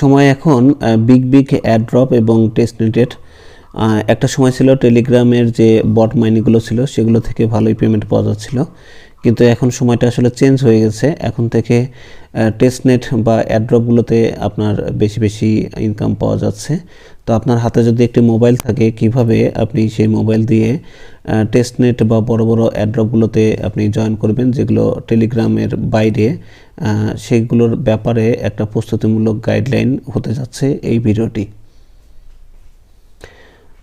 সময় এখন big big airdrop এবং টেস্টনেটেড একটা সময় ছিল টেলিগ্রামের যে বট মাইনিগুলো ছিল, সেগুলো থেকে ভালোই পেমেন্ট পাওয়া যাচ্ছিল। কিন্তু এখন সময়টা আসলে চেঞ্জ হয়ে গেছে। এখন থেকে টেস্টনেট বা অ্যাড্রপগুলোতে আপনার বেশি বেশি ইনকাম পাওয়া যাচ্ছে। তো আপনার হাতে যদি একটি মোবাইল থাকে, কীভাবে আপনি সেই মোবাইল দিয়ে টেস্টনেট বা বড় বড় অ্যাড্রপগুলোতে আপনি জয়েন করবেন, যেগুলো টেলিগ্রামের বাইরে সেগুলোর ব্যাপারে একটা প্রস্তুতিমূলক গাইডলাইন হতে যাচ্ছে এই ভিডিওটি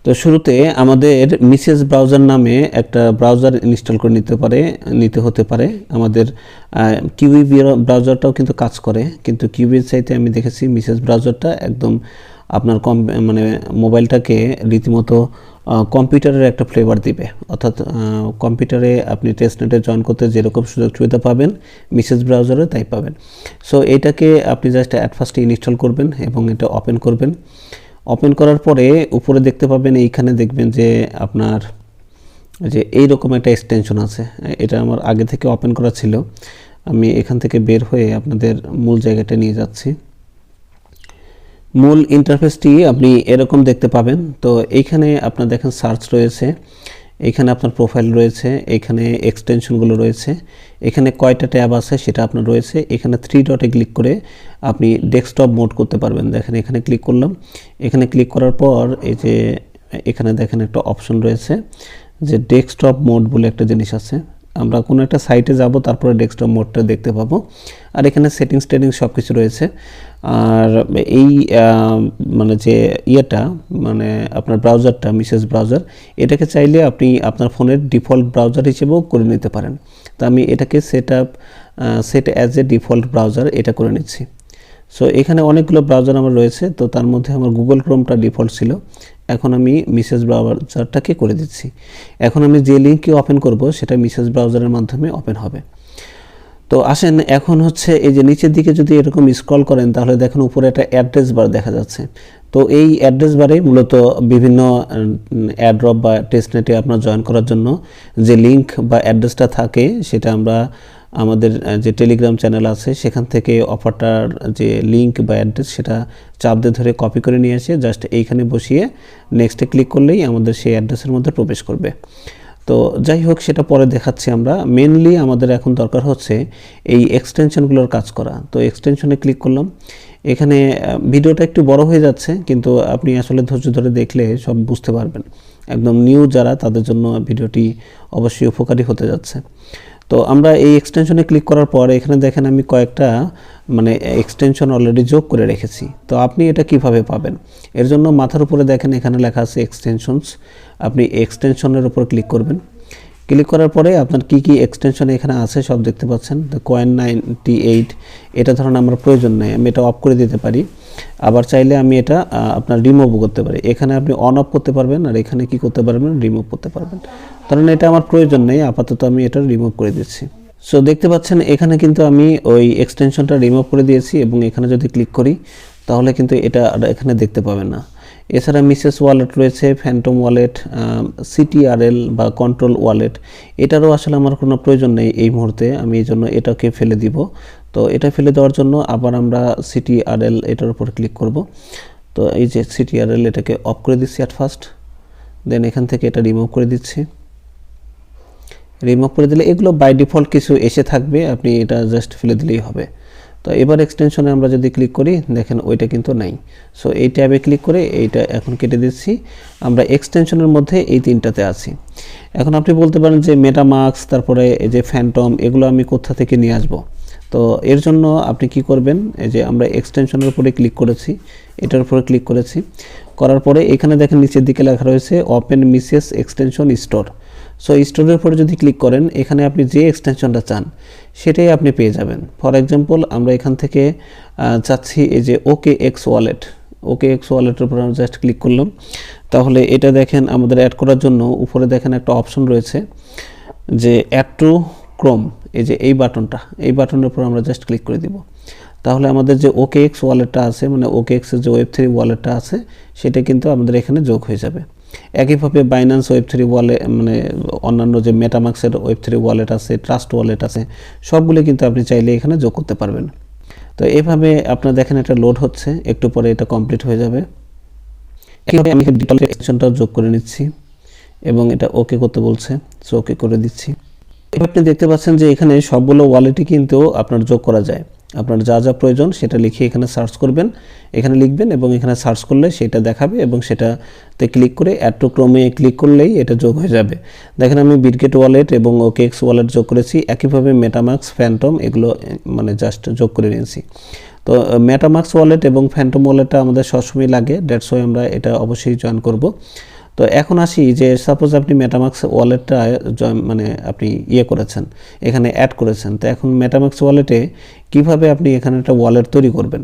তো শুরুতে আমাদের মিসেস ব্রাউজার নামে একটা ব্রাউজার ইনস্টল করে নিতে পারে, নিতে হতে পারে। আমাদের কিউই ব্রাউজারটাও কিন্তু কাজ করে, কিন্তু কিউবির চাইতে আমি দেখেছি মিসেস ব্রাউজারটা একদম আপনার কম মানে মোবাইলটাকে রীতিমতো কম্পিউটারের একটা ফ্লেভার দিবে। অর্থাৎ কম্পিউটারে আপনি টেস্টনেটে জয়েন করতে যেরকম সুযোগ সুবিধা পাবেন, মিসেস ব্রাউজারে তাই পাবেন। সো এটাকে আপনি জাস্ট অ্যাট ফার্স্টে ইনস্টল করবেন এবং এটা ওপেন করবেন। ওপেন করার পরে উপরে দেখতে পাবেন, এইখানে দেখবেন যে আপনার যে এই রকম একটা এক্সটেনশন আছে। এটা আমার আগে থেকে ওপেন করা ছিল। আমি এখান থেকে বের হয়ে আপনাদের মূল জায়গাটা নিয়ে যাচ্ছি। মূল ইন্টারফেসটি আপনি এরকম দেখতে পাবেন। তো এইখানে আপনার দেখেন সার্চ রয়েছে। এখানে আপনার প্রোফাইল রয়েছে, এখানে এক্সটেনশনগুলো রয়েছে, এখানে কয়টা ট্যাব আছে সেটা আপনার রয়েছে, এখানে থ্রি ডটে ক্লিক করে আপনি ডেস্কটপ মোড করতে পারবেন। দেখেন এখানে ক্লিক করলাম, এখানে ক্লিক করার পর এই যে এখানে দেখেন একটা অপশন রয়েছে যে ডেস্কটপ মোড বলে একটা জিনিস আছে। আমরা কোনো একটা সাইটে যাব, তারপরে ডেস্কটপ মোডটা দেখতে পাবো। আর এখানে সেটিংস টেটিংস সব কিছু রয়েছে। আর এই মানে যে ইয়েটা মানে আপনার ব্রাউজারটা মিসেস ব্রাউজার এটাকে চাইলে আপনি আপনার ফোনের ডিফল্ট ব্রাউজার হিসেবেও করে নিতে পারেন। তো আমি এটাকে set up set as a default browser এটা করে নিচ্ছি। সো এখানে অনেকগুলো ব্রাউজার আমার রয়েছে, তো তার মধ্যে আমার গুগল ক্রোমটা ডিফল্ট ছিল। এখন আমি মিসেস ব্রাউজারটাকে করে দিচ্ছি। এখন আমি যে লিঙ্ককে ওপেন করব, সেটা মিসেস ব্রাউজারের মাধ্যমে ওপেন হবে। তো আসেন, এখন হচ্ছে এই যে নিচের দিকে যদি এরকম স্ক্রল করেন, তাহলে দেখেন উপরে একটা অ্যাড্রেস বার দেখা যাচ্ছে। তো এই অ্যাড্রেস বারে মূলত বিভিন্ন অ্যাড্রপ বা টেস্টনেটে আপনার জয়েন করার জন্য যে লিঙ্ক বা অ্যাড্রেসটা থাকে, সেটা আমরা আমাদের যে টেলিগ্রাম চ্যানেল আছে, সেখান থেকে অফারটার যে লিঙ্ক বা অ্যাড্রেস সেটা চাপ দিয়ে ধরে কপি করে নিয়ে এসে জাস্ট এইখানে বসিয়ে নেক্সটে ক্লিক করলেই আমাদের সেই অ্যাড্রেসের মধ্যে প্রবেশ করবে। তো যাই হোক, সেটা পরে দেখাচ্ছি আমরা। মেনলি আমাদের এখন দরকার হচ্ছে এই এক্সটেনশনগুলোর কাজ করা। তো এক্সটেনশনে ক্লিক করলাম। এখানে ভিডিওটা একটু বড় হয়ে যাচ্ছে, কিন্তু আপনি আসলে ধৈর্য ধরে দেখলে সব বুঝতে পারবেন। একদম নিউ যারা, তাদের জন্য ভিডিওটি অবশ্যই উপকারী হতে যাচ্ছে। তো আমরা এই এক্সটেনশনে ক্লিক করার পর এখানে দেখেন আমি কয়েকটা মানে এক্সটেনশন অলরেডি যোগ করে রেখেছি। তো আপনি এটা কীভাবে পাবেন? এর জন্য মাথার উপরে দেখেন এখানে লেখা আছে এক্সটেনশনস আপনি এক্সটেনশনের উপর ক্লিক করবেন। ক্লিক করার পরে আপনার কি কি এক্সটেনশন এখানে আছে সব দেখতে পাচ্ছেন। দ্য কয়েন নাইনটি এইট এটা ধরুন আমার প্রয়োজন নেই, আমি এটা অফ করে দিতে পারি। আবার চাইলে আমি এটা আপনার রিমুভ করতে পারি। এখানে আপনি অন অফ করতে পারবেন আর এখানে কি করতে পারবেন? রিমুভ করতে পারবেন। কারণ এটা আমার প্রয়োজন নেই, আপাতত আমি এটা রিমুভ করে দিচ্ছি। সো দেখতে পাচ্ছেন, এখানে কিন্তু আমি ওই এক্সটেনশনটা রিমুভ করে দিয়েছি এবং এখানে যদি ক্লিক করি, তাহলে কিন্তু এটা এখানে দেখতে পাবেন না। এছাড়া মিসেস ওয়ালেট রয়েছে, ফ্যান্টম ওয়ালেট সিটিআরএল বা কন্ট্রোল ওয়ালেট। এটারও আসলে আমার কোনো প্রয়োজন নেই এই মুহূর্তে, আমি এই জন্য এটাকে ফেলে দিব। তো এটা ফেলে দেওয়ার জন্য আবার আমরা সিটিআরএল এটার উপর ক্লিক করব। তো এই যে সিটিআরএল এটাকে অফ করে দিচ্ছি অ্যাট ফার্স্ট দেন এখান থেকে এটা রিমুভ করে দিচ্ছি। রিমুভ করে দিলে এগুলো বাই ডিফল্ট কিছু এসে থাকবে, আপনি এটা জাস্ট ফেলে দিলেই হবে। তো এবার এক্সটেনশনে আমরা যদি ক্লিক করি, দেখেন ওইটা কিন্তু নাই। সো এই ট্যাবে ক্লিক করে এইটা এখন কেটে দিচ্ছি। আমরা এক্সটেনশনের মধ্যে এই তিনটাতে আছি। এখন আপনি বলতে পারেন যে মেটামার্কস তারপরে এই যে ফ্যান্টম এগুলো আমি কোথা থেকে নিয়ে আসব? তো এর জন্য আপনি কি করবেন, এই যে আমরা এক্সটেনশনের উপরে ক্লিক করেছি, এটার উপরে ক্লিক করেছি। করার পরে এখানে দেখেন নিচের দিকে লেখা রয়েছে open Mises extension store so স্টোরের উপরে যদি ক্লিক করেন, এখানে আপনি যে এক্সটেনশনটা চান, সেটাই আপনি পেয়ে যাবেন। ফর এক্সাম্পল আমরা এখান থেকে চাচ্ছি এই যে OKX wallet OKX ওয়ালেটের উপর আমরা জাস্ট ক্লিক করলাম। তাহলে এটা দেখেন, আমাদের অ্যাড করার জন্য উপরে দেখেন একটা অপশন রয়েছে, যে অ্যাড টু ক্রোম এই যে এই বাটনটা এই বাটনের উপর আমরা জাস্ট ক্লিক করে দিব। তাহলে আমাদের যে ওকে এক্স ওয়ালেটটা আছে মানে ওকে এক্সের যে ওয়েব থ্রি ওয়ালেটটা আছে, সেটা কিন্তু আমাদের এখানে যোগ হয়ে যাবে। একইভাবে বাইন্যান্স ওয়েব থ্রি ওয়ালেট মানে অন্যান্য যে মেটামাক্সের ওয়েব থ্রি ওয়ালেট আছে ট্রাস্ট ওয়ালেট আছে, সবগুলো কিন্তু আপনি চাইলে এখানে যোগ করতে পারবেন। তো এভাবে আপনার দেখেন এটা লোড হচ্ছে, একটু পরে এটা কমপ্লিট হয়ে যাবে। একইভাবে আমি ডিফল্ট এক্সটেনশনটা যোগ করে নিচ্ছি এবং এটা ওকে করতে বলছে সো ওকে করে দিচ্ছি। এবার আপনি দেখতে পাচ্ছেন যে এখানে সবগুলো ওয়ালেটই কিন্তু আপনার যোগ করা যায়। আপনার যা যা প্রয়োজন সেটা লিখে এখানে সার্চ করবেন। এখানে লিখবেন এবং এখানে সার্চ করলে সেটা দেখাবে এবং সেটাতে ক্লিক করে অ্যাড টু ক্রমে ক্লিক করলেই এটা যোগ হয়ে যাবে। দেখেন আমি বিটগেট ওয়ালেট এবং ওকেএক্স ওয়ালেট যোগ করেছি, একইভাবে মেটামাক্স ফ্যান্টম এগুলো মানে জাস্ট যোগ করে নিয়েছি। তো মেটামাক্স ওয়ালেট এবং ফ্যান্টম ওয়ালেটটা আমাদের সবসময় লাগে ওয়াই আমরা এটা অবশ্যই জয়েন করব। তো এখন আসি যে সাপোজ আপনি মেটামাক্স ওয়ালেটটা মানে আপনি ইয়ে করেছেন, এখানে অ্যাড করেছেন, তো এখন মেটামাক্স ওয়ালেটে কীভাবে আপনি এখানে একটা ওয়ালেট তৈরি করবেন?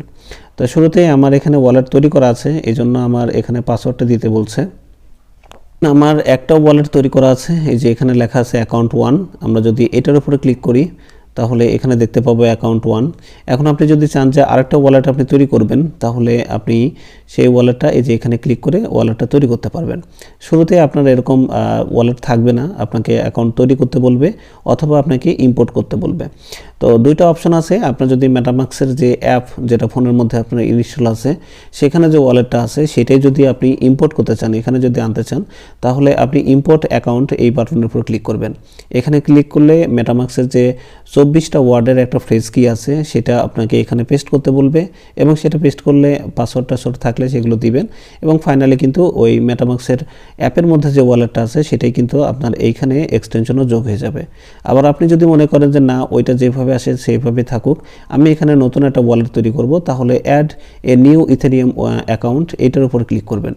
তো শুরুতে আমার এখানে ওয়ালেট তৈরি করা আছে এই জন্য আমার এখানে পাসওয়ার্ডটা দিতে বলছে। আমার একটা ওয়ালেট তৈরি করা আছে, এই যে এখানে লেখা আছে অ্যাকাউন্ট ওয়ান আমরা যদি এটার উপরে ক্লিক করি তাহলে এখানে দেখতে পাবো অ্যাকাউন্ট ওয়ান এখন আপনি যদি চান যে আরেকটা ওয়ালেট আপনি তৈরি করবেন, তাহলে আপনি সেই ওয়ালেটটা এই যে এখানে ক্লিক করে ওয়ালেটটা তৈরি করতে পারবেন। শুরুতে আপনার এরকম ওয়ালেট থাকবে না, আপনাকে অ্যাকাউন্ট তৈরি করতে বলবে অথবা আপনাকে ইম্পোর্ট করতে বলবে। তো দুইটা অপশন আছে। আপনার যদি মেটামাক্সের যে অ্যাপ যেটা ফোনের মধ্যে আপনার ইনস্টল আছে, সেখানে যে ওয়ালেটটা আছে, সেটাই যদি আপনি ইম্পোর্ট করতে চান, এখানে যদি আনতে চান, তাহলে আপনি ইম্পোর্ট অ্যাকাউন্ট এই বাটনের উপর ক্লিক করবেন। এখানে ক্লিক করলে মেটামাক্সের যে চব্বিশটা ওয়ার্ডের একটা ফ্রেজ কি আছে, সেটা আপনাকে এখানে পেস্ট করতে বলবে এবং সেটা পেস্ট করলে পাসওয়ার্ড টাসওয়ার্ড থাকলে সেগুলো দিবেন এবং ফাইনালি কিন্তু ওই মেটামাক্সের অ্যাপের মধ্যে যে ওয়ালেটটা আছে, সেটাই কিন্তু আপনার এইখানে এক্সটেনশনও যোগ হয়ে যাবে। আবার আপনি যদি মনে করেন যে না, ওইটা যেভাবে আসে সেইভাবে থাকুক। আমি এখানে নতুন একটা ওয়ালেট তৈরি করব, তাহলে add a new Ethereum account এটার উপর ক্লিক করবেন।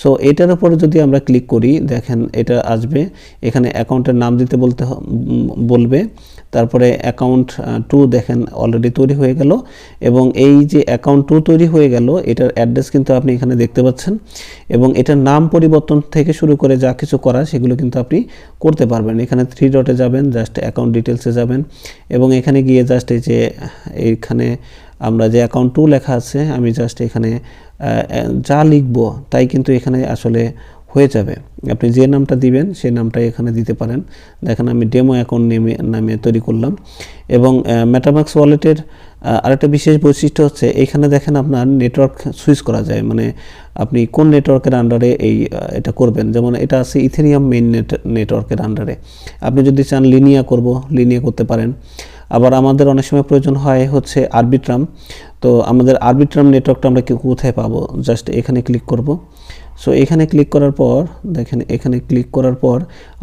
সো এটার উপর যদি আমরা ক্লিক করি, দেখেন এটা আসবে। এখানে অ্যাকাউন্টের নাম দিতে বলতে বলবে। তারপরে অ্যাকাউন্ট টু দেখেন অলরেডি তৈরি হয়ে গেল এবং এই যে অ্যাকাউন্ট টু তৈরি হয়ে গেল, এটার অ্যাড্রেস কিন্তু আপনি এখানে দেখতে পাচ্ছেন এবং এটার নাম পরিবর্তন থেকে শুরু করে যা কিছু করা সেগুলো কিন্তু আপনি করতে পারবেন। এখানে থ্রি ডটে যাবেন জাস্ট অ্যাকাউন্ট ডিটেলসে যাবেন এবং এখানে গিয়ে জাস্ট এই যে, এইখানে আমরা যে অ্যাকাউন্ট টু লেখা আছে, আমি জাস্ট এখানে যা লিখব তাই কিন্তু এখানে আসলে হয়ে যাবে। আপনি যে নামটা দিবেন, সেই নামটাই এখানে দিতে পারেন। দেখেন আমি ডেমো অ্যাকাউন্ট নেমে নামে তৈরি করলাম। এবং মেটামাক্স ওয়ালেটের আরেকটা বিশেষ বৈশিষ্ট্য হচ্ছে, এখানে দেখেন আপনার নেটওয়ার্ক সুইচ করা যায়। মানে আপনি কোন নেটওয়ার্কের আন্ডারে এই এটা করবেন? যেমন এটা আছে ইথেরিয়াম মেইন নেট নেটওয়ার্কের আন্ডারে আপনি যদি চান লিনিয়া করব লিনিয়া করতে পারেন। আবার আমাদের অনেক সময় প্রয়োজন হয় হচ্ছে আরবিট্রাম তো আমাদের আরবিট্রাম নেটওয়ার্কটা আমরা কোথায় পাবো? জাস্ট এখানে ক্লিক করব। সো এখানে ক্লিক করার পর, দেখেন এখানে ক্লিক করার পর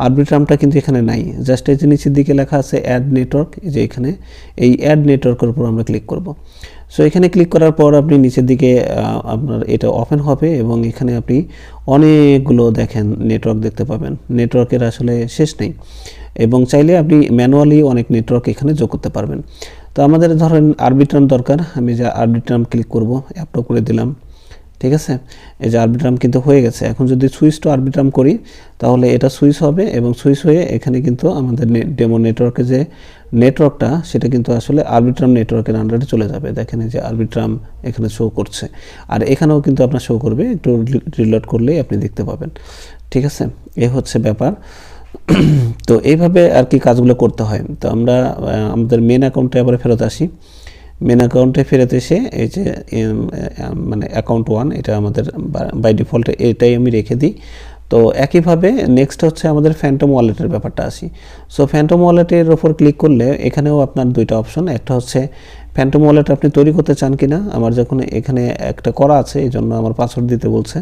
আরবিট্রামটা কিন্তু এখানে নাই। জাস্ট এই যে নিচের দিকে লেখা আছে অ্যাড নেটওয়ার্ক যে এখানে, এই অ্যাড নেটওয়ার্কের উপর আমরা ক্লিক করব। সো এখানে ক্লিক করার পর আপনি নিচের দিকে আপনার এটা ওপেন হবে এবং এখানে আপনি অনেকগুলো দেখেন নেটওয়ার্ক দেখতে পাবেন। নেটওয়ার্কের আসলে শেষ নেই। এবং চাইলে আপনি ম্যানুয়ালি অনেক নেটওয়ার্ক এখানে যোগ করতে পারবেন। তো আমাদের ধরেন আরবিট্রাম দরকার। আমি যে আরবিট্রাম ক্লিক করব অ্যাপটা করে দিলাম। ঠিক আছে? এই যে আরবিট্রাম কিন্তু হয়ে গেছে। এখন যদি সুইচ টু আরবিট্রাম করি, তাহলে এটা সুইচ হবে এবং সুইচ হয়ে এখানে কিন্তু আমাদের ডেমো নেটওয়ার্কে যে নেটওয়ার্কটা সেটা কিন্তু আসলে আরবিট্রাম নেটওয়ার্কের আন্ডারে চলে যাবে। দেখেন যে আরবিট্রাম এখানে শো করছে। আর এখানেও কিন্তু আপনার শো করবে। একটু রিলোড করলেই আপনি দেখতে পাবেন। ঠিক আছে? এ হচ্ছে ব্যাপার। তো এইভাবে আর কি কাজগুলো করতে হয়। তো আমরা আমাদের মেন অ্যাকাউন্টে আবার ফেরত আসি। মেন অ্যাকাউন্টে ফেরত এসে এই যে মানে অ্যাকাউন্ট ওয়ান এটা আমাদের বাই ডিফল্ট এটাই আমি রেখে দিই। তো একইভাবে নেক্সট হচ্ছে আমাদের ফ্যান্টম ওয়ালেটের ব্যাপারটা আসি। সো ফ্যান্টম ওয়ালেটের ওপর ক্লিক করলে এখানেও আপনার দুইটা অপশন একটা হচ্ছে ফ্যান্টম ওয়ালেট আপনি তৈরি করতে চান কিনা। আমার যখন এখানে একটা করা আছে, এই জন্য আমার পাসওয়ার্ড দিতে বলছে।